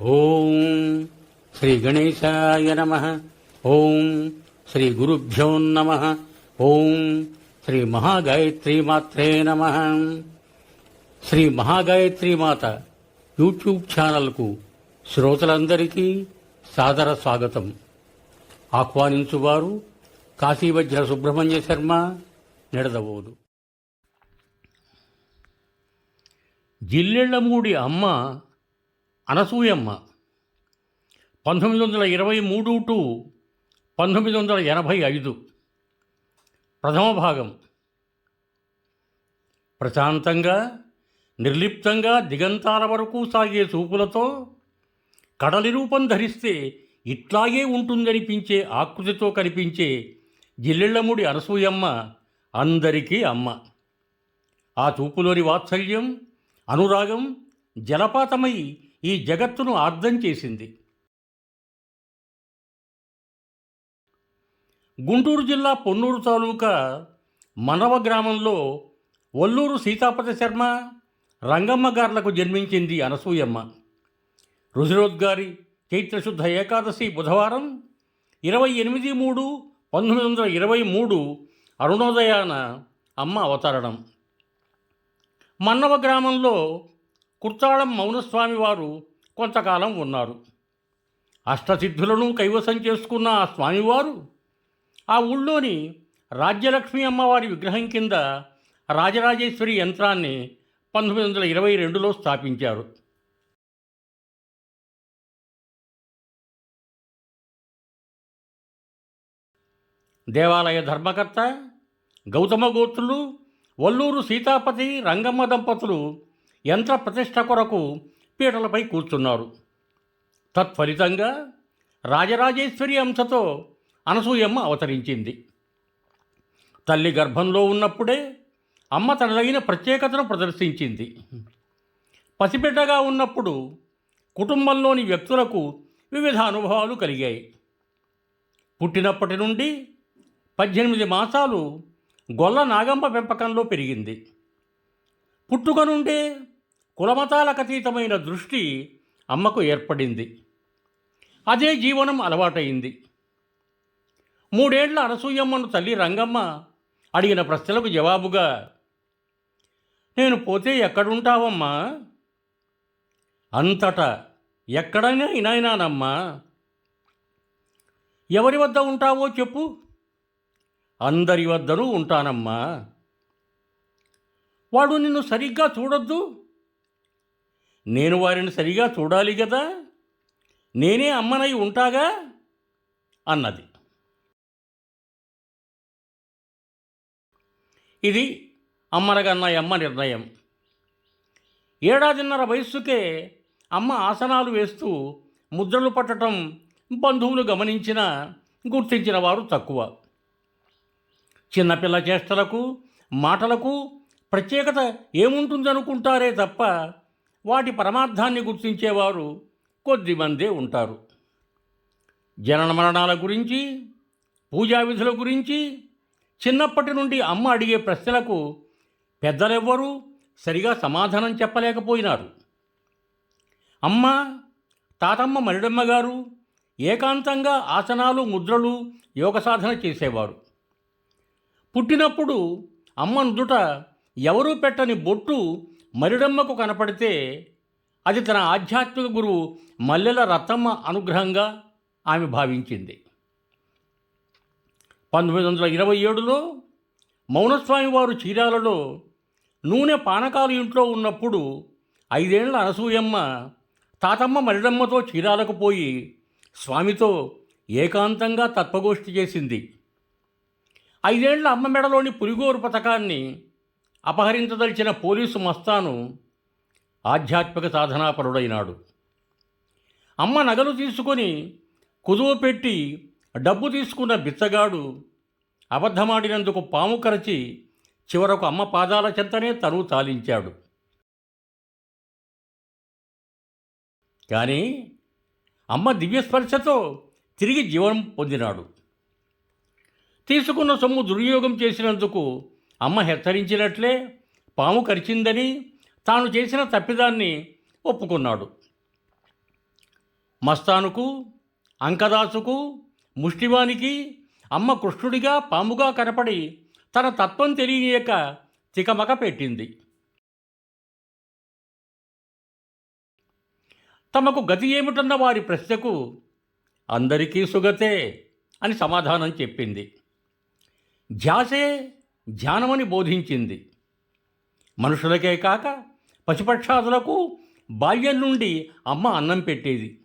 ఓం శ్రీ గణేశాయ నమ. ఓం శ్రీ గురుభ్యో నమ. ఓం శ్రీ మహాగాయత్రి మాత్రే నమ. శ్రీ మహాగాయత్రి మాత యూట్యూబ్ ఛానల్కు శ్రోతలందరికీ సాదర స్వాగతం. ఆహ్వానించువారు కాశీవజ్ర సుబ్రహ్మణ్య శర్మ నిడదవోదు. జిల్లెళ్ళమూడి అమ్మ అనసూయమ్మ. పంతొమ్మిది వందల ఇరవై మూడు టు పంతొమ్మిది వందల ఎనభై ఐదు. ప్రథమ భాగం. ప్రశాంతంగా నిర్లిప్తంగా దిగంతాల వరకు సాగే చూపులతో కడలి రూపం ధరిస్తే ఇట్లాగే ఉంటుందనిపించే ఆకృతితో కనిపించే జిల్లెళ్ళముడి అనసూయమ్మ అందరికీ అమ్మ. ఆ చూపులోని వాత్సల్యం అనురాగం జలపాతమై ఈ జగత్తును అర్థం చేసింది. గుంటూరు జిల్లా పొన్నూరు తాలూకా మనవ గ్రామంలో ఒల్లూరు సీతాపతి శర్మ రంగమ్మ గార్లకు జన్మించింది అనసూయమ్మ. రుజిరోద్గారి చైత్రశుద్ధ ఏకాదశి బుధవారం ఇరవై ఎనిమిది మూడు పంతొమ్మిది వందల ఇరవై మూడు అరుణోదయాన అమ్మ అవతరణం. మన్నవ గ్రామంలో కుర్తాళం మౌనస్వామి వారు కొంతకాలం ఉన్నారు. అష్టసిద్ధులను కైవసం చేసుకున్న ఆ స్వామివారు ఆ ఊళ్ళోని రాజ్యలక్ష్మి అమ్మవారి విగ్రహం కింద రాజరాజేశ్వరి యంత్రాన్ని పంతొమ్మిది వందల ఇరవై రెండులో స్థాపించారు. దేవాలయ ధర్మకర్త గౌతమ గోత్రులు వల్లూరు సీతాపతి రంగమ్మ దంపతులు యంత్ర ప్రతిష్ట కొరకు పీటలపై కూర్చున్నారు. తత్ఫలితంగా రాజరాజేశ్వరి అంశతో అనసూయమ్మ అవతరించింది. తల్లి గర్భంలో ఉన్నప్పుడే అమ్మ తనదగిన ప్రత్యేకతను ప్రదర్శించింది. పసిబిడ్డగా ఉన్నప్పుడు కుటుంబంలోని వ్యక్తులకు వివిధ అనుభవాలు కలిగాయి. పుట్టినప్పటి నుండి పద్దెనిమిది మాసాలు గొల్ల నాగమ్మ పెంపకంలో పెరిగింది. పుట్టుక నుండే కులమతాలకు అతీతమైన దృష్టి అమ్మకు ఏర్పడింది. అదే జీవనం అలవాటైంది మూడేళ్ళ అనసూయమ్మను తల్లి రంగమ్మ అడిగిన ప్రశ్నలకు జవాబుగా నేను పోతే ఎక్కడుంటావమ్మా? అంతటా ఎక్కడైనా ఇనాయినానమ్మా. ఎవరి వద్ద ఉంటావో చెప్పు. అందరి వద్దనూ ఉంటానమ్మా. వాడు నిన్ను సరిగ్గా చూడొద్దు? నేను వారిని సరిగా చూడాలి కదా నేనే అమ్మనై ఉంటాగా? అన్నది. ఇది అమ్మరగన్నయమ్మ నిర్ణయం. ఏడాదిన్నర వయస్సుకే అమ్మ ఆసనాలు వేస్తూ ముద్రలు పట్టడం బంధువులు గమనించిన గుర్తించిన వారు తక్కువ. చిన్నపిల్ల చేష్టలకు మాటలకు ప్రత్యేకత ఏముంటుందనుకుంటారే తప్ప వాటి పరమార్థాన్ని గుర్తించేవారు కొద్దిమందే ఉంటారు. జనన మరణాల గురించి పూజా విధుల గురించి చిన్నప్పటి నుండి అమ్మ అడిగే ప్రశ్నలకు పెద్దలెవ్వరూ సరిగా సమాధానం చెప్పలేకపోయినారు. అమ్మ తాతమ్మ మరిడమ్మ గారు ఏకాంతంగా ఆసనాలు ముద్రలు యోగ సాధన చేసేవారు. పుట్టినప్పుడు అమ్మ నుదుట ఎవరూ పెట్టని బొట్టు మరిడమ్మకు కనపడితే అది తన ఆధ్యాత్మిక గురువు మల్లెల రతమ్మ అనుగ్రహంగా ఆమె భావించింది. పంతొమ్మిది వందల ఇరవై ఏడులో మౌనస్వామి వారు చీరాలలో నూనె పానకాలు ఇంట్లో ఉన్నప్పుడు ఐదేళ్ళ అనసూయమ్మ తాతమ్మ మరిడమ్మతో చీరాలకు పోయి స్వామితో ఏకాంతంగా తత్వగోష్ఠి చేసింది. ఐదేళ్ళ అమ్మ మెడలోని పులిగోరు పథకాన్ని అపహరించదలిచిన పోలీసు మస్తాను ఆధ్యాత్మిక సాధనాపరుడైనాడు. అమ్మ నగలు తీసుకొని కుదువ పెట్టి డబ్బు తీసుకున్న బిచ్చగాడు అబద్ధమాడినందుకు పాము కరచి చివరకు అమ్మ పాదాల చెంతనే తను తాలించాడు. కానీ అమ్మ దివ్యస్పర్శతో తిరిగి జీవనం పొందినాడు. తీసుకున్న సొమ్ము దుర్వినియోగం చేసినందుకు అమ్మ హెచ్చరించినట్లే పాము కరిచిందని తాను చేసిన తప్పిదాన్ని ఒప్పుకున్నాడు. మస్తానుకు అంకదాసుకు ముష్టివానికి అమ్మ కృష్ణుడిగా పాముగా కనపడి తన తత్వం తెలియక తికమక పెట్టింది. తమకు గతి ఏమిటన్న వారి ప్రశ్నకు అందరికీ సుగతే అని సమాధానం చెప్పింది. ధ్యాసే ధ్యానమని బోధించింది. మనుషులకే కాక పశుపక్షాదులకు బాల్యం నుండి అమ్మ అన్నం పెట్టేది.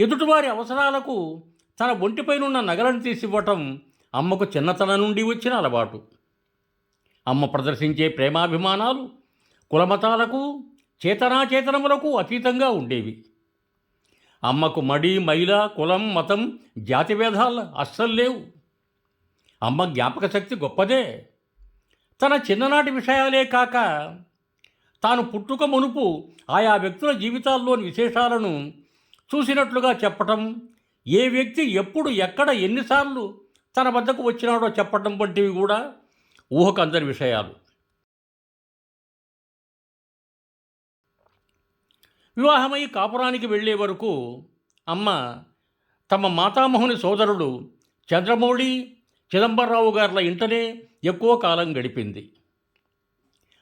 ఎదుటివారి అవసరాలకు తన ఒంటిపైనున్న నగలను తీసివ్వటం అమ్మకు చిన్నతనం నుండి వచ్చిన అలవాటు. అమ్మ ప్రదర్శించే ప్రేమాభిమానాలు కులమతాలకు చేతనాచేతనములకు అతీతంగా ఉండేవి. అమ్మకు మడి మైల కులం మతం జాతి భేదాలు అస్సలు లేవు. అమ్మ జ్ఞాపక శక్తి గొప్పదే. తన చిన్ననాటి విషయాలే కాక తాను పుట్టుక మునుపు ఆయా వ్యక్తుల జీవితాల్లోని విశేషాలను చూసినట్లుగా చెప్పటం ఏ వ్యక్తి ఎప్పుడు ఎక్కడ ఎన్నిసార్లు తన వద్దకు వచ్చినాడో చెప్పటం వంటివి కూడా ఊహకు విషయాలు. వివాహమై కాపురానికి వెళ్ళే వరకు అమ్మ తమ మాతామహుని సోదరుడు చంద్రమౌళి చిదంబరరావు గారుల ఇంటనే ఎక్కువ కాలం గడిపింది.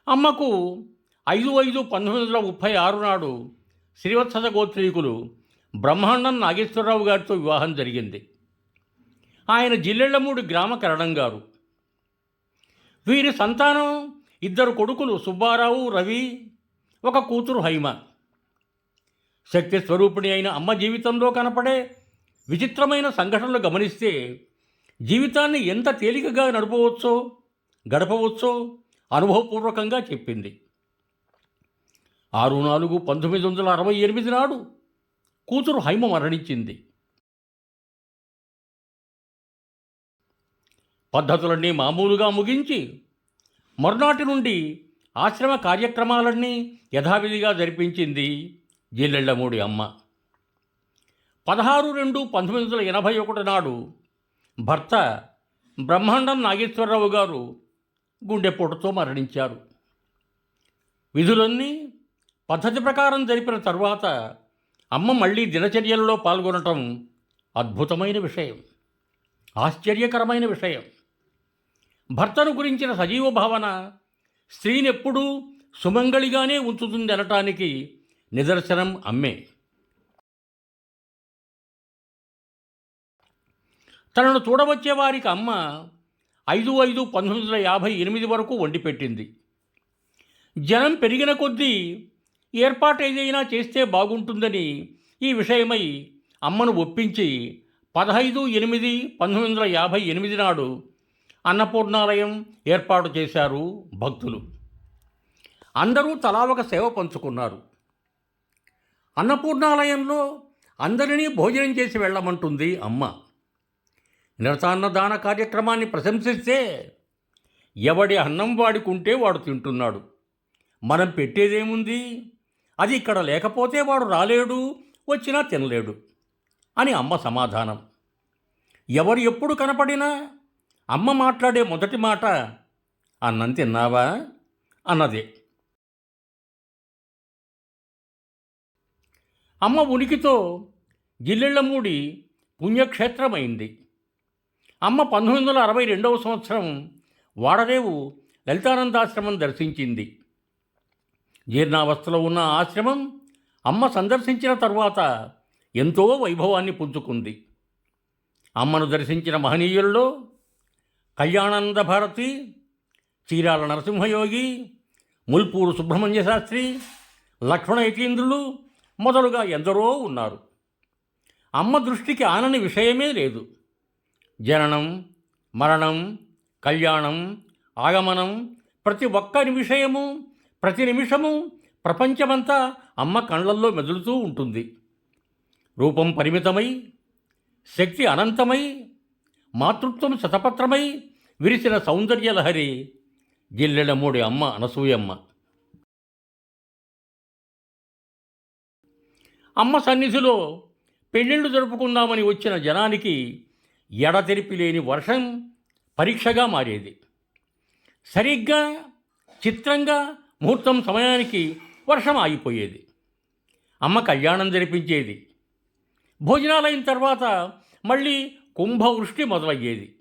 అమ్మకు ఐదు ఐదు పంతొమ్మిది వందల ముప్పై ఆరు నాడు శ్రీవత్సద గోత్రీకులు బ్రహ్మాండం నాగేశ్వరరావు గారితో వివాహం జరిగింది. ఆయన జిల్లెళ్ళమూడి గ్రామ కరణం గారు వీరి సంతానం ఇద్దరు కొడుకులు సుబ్బారావు రవి ఒక కూతురు హైమ. శక్తి స్వరూపిణి అయిన అమ్మ జీవితంలో కనపడే విచిత్రమైన సంఘటనలు గమనిస్తే జీవితాన్ని ఎంత తేలికగా నడపవచ్చో గడపవచ్చో అనుభవపూర్వకంగా చెప్పింది. ఆరు నాలుగు పంతొమ్మిది వందల అరవై ఎనిమిది నాడు కూతురు హైమ మరణించింది. పద్ధతులన్నీ మామూలుగా ముగించి మరునాటి నుండి ఆశ్రమ కార్యక్రమాలన్నీ యథావిధిగా జరిపించింది జల్లెళ్ళమూడి అమ్మ. పదహారు రెండు పంతొమ్మిది వందల ఎనభై ఒకటి నాడు భర్త బ్రహ్మాండం నాగేశ్వరరావు గారు గుండెపోటుతో మరణించారు. విధులన్నీ పద్ధతి ప్రకారం జరిపిన తర్వాత అమ్మ మళ్ళీ దినచర్యలలో పాల్గొనటం అద్భుతమైన విషయం. ఆశ్చర్యకరమైన విషయం. భర్తను గురించిన సజీవ భావన స్త్రీనెప్పుడూ సుమంగళిగానే ఉంచుతుంది అనటానికి నిదర్శనం అమ్మే. తనను చూడవచ్చే వారికి అమ్మ ఐదు ఐదు పంతొమ్మిది వందల యాభై ఎనిమిది వరకు వండి పెట్టింది. జనం పెరిగిన కొద్దీ ఏర్పాటు ఏదైనా చేస్తే బాగుంటుందని ఈ విషయమై అమ్మను ఒప్పించి పదహైదు ఎనిమిది పంతొమ్మిది వందల యాభై ఎనిమిది నాడు అన్నపూర్ణాలయం ఏర్పాటు చేశారు భక్తులు. అందరూ తలా ఒక సేవ పంచుకున్నారు. అన్నపూర్ణాలయంలో అందరినీ భోజనం చేసి వెళ్ళమంటుంది అమ్మ. నిరసాన్నదాన కార్యక్రమాన్ని ప్రశంసిస్తే ఎవడి అన్నం వాడుకుంటే వాడు తింటున్నాడు. మనం పెట్టేదేముంది? అది ఇక్కడ లేకపోతే వాడు రాలేడు వచ్చినా తినలేడు అని అమ్మ సమాధానం. ఎవరు ఎప్పుడు కనపడినా అమ్మ మాట్లాడే మొదటి మాట అన్నం తిన్నావా? అన్నదే. అమ్మ ఉనికితో జిల్లెళ్ళమూడి పుణ్యక్షేత్రమైంది. అమ్మ పంతొమ్మిది వందల అరవై రెండవ సంవత్సరం వాడరేవు లలితానందాశ్రమం దర్శించింది. జీర్ణావస్థలో ఉన్న ఆశ్రమం అమ్మ సందర్శించిన తరువాత ఎంతో వైభవాన్ని పుంజుకుంది. అమ్మను దర్శించిన మహనీయుల్లో కళ్యాణానంద భారతి చీరాల నరసింహయోగి ముల్పూరు సుబ్రహ్మణ్య శాస్త్రి లక్ష్మణ యతీంద్రులు మొదలుగా ఎందరో ఉన్నారు. అమ్మ దృష్టికి ఆనని విషయమే లేదు. జననం మరణం కళ్యాణం ఆగమనం ప్రతి ఒక్క విషయము ప్రతి నిమిషము ప్రపంచమంతా అమ్మ కళ్ళల్లో మెదులుతూ ఉంటుంది. రూపం పరిమితమై శక్తి అనంతమై మాతృత్వం శతపత్రమై విరిసిన సౌందర్యలహరి జిల్లెడమూడి అమ్మ అనసూయమ్మ. అమ్మ సన్నిధిలో పెళ్ళిళ్ళు జరుపుకుందామని వచ్చిన జనానికి ఎడతెరిపి లేని వర్షం పరీక్షగా మారేది. సరిగ్గా చిత్రంగా ముహూర్తం సమయానికి వర్షం ఆగిపోయేది. అమ్మ కళ్యాణం జరిపించేది. భోజనాలైన తర్వాత మళ్ళీ కుంభవృష్టి మొదలయ్యేది.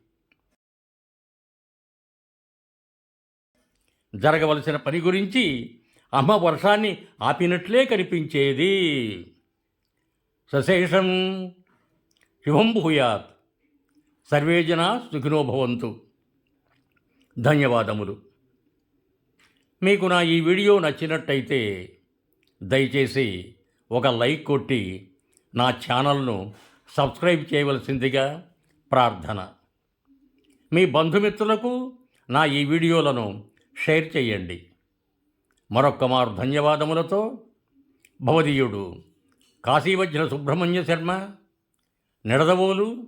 జరగవలసిన పని గురించి అమ్మ వర్షాన్ని ఆపినట్లే కనిపించేది. సశేషం శుభం భూయాత్. సర్వే జన సుఖినో భవంతు. ధన్యవాదములు. మీకు నా ఈ వీడియో నచ్చినట్టయితే దయచేసి ఒక లైక్ కొట్టి నా ఛానల్ను సబ్స్క్రైబ్ చేయవలసిందిగా ప్రార్థన. మీ బంధుమిత్రులకు నా ఈ వీడియోలను షేర్ చేయండి. మరొక్క మారు ధన్యవాదములతో భవదీయుడు కాశీవజ్ర సుబ్రహ్మణ్య శర్మ నిడదవోలు